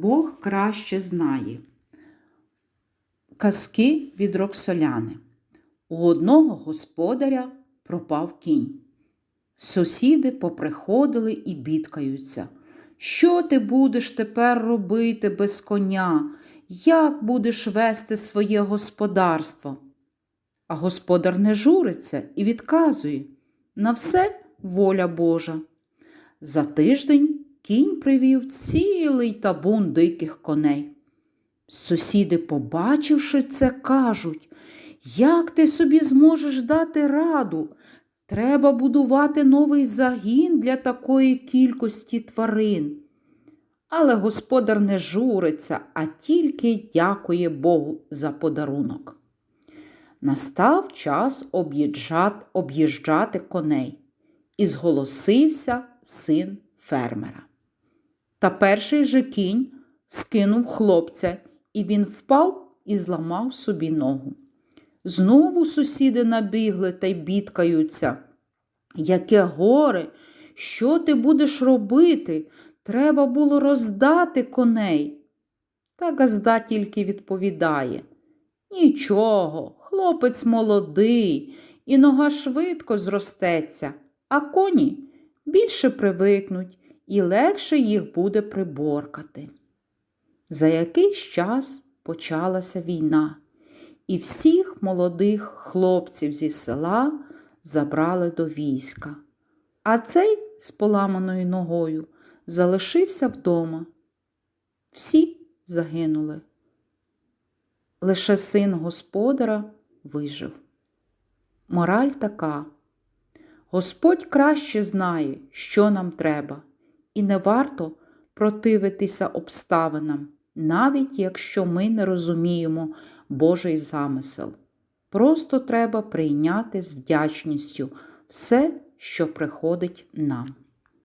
Бог краще знає. Казки від Роксоляни. У одного господаря пропав кінь. Сусіди поприходили і бідкаються. Що ти будеш тепер робити без коня? Як будеш вести своє господарство? А господар не журиться і відказує на все воля Божа. За тиждень кінь привів цілий табун диких коней. Сусіди, побачивши це, кажуть, як ти собі зможеш дати раду? Треба будувати новий загін для такої кількості тварин. Але господар не журиться, а тільки дякує Богу за подарунок. Настав час об'їжджати, коней, і зголосився син фермера. Та перший же кінь скинув хлопця, і він впав і зламав собі ногу. Знову сусіди набігли та й бідкаються. Яке горе, що ти будеш робити? Треба було роздати коней. Та газда тільки відповідає Нічого, хлопець молодий, і нога швидко зростеться, а коні більше привикнуть і легше їх буде приборкати. За якийсь час почалася війна, і всіх молодих хлопців зі села забрали до війська, а цей з поламаною ногою залишився вдома. Всі загинули. Лише син господара вижив. Мораль така. Господь краще знає, що нам треба, і не варто противитися обставинам, навіть якщо ми не розуміємо Божий замисел. Просто треба прийняти з вдячністю все, що приходить нам.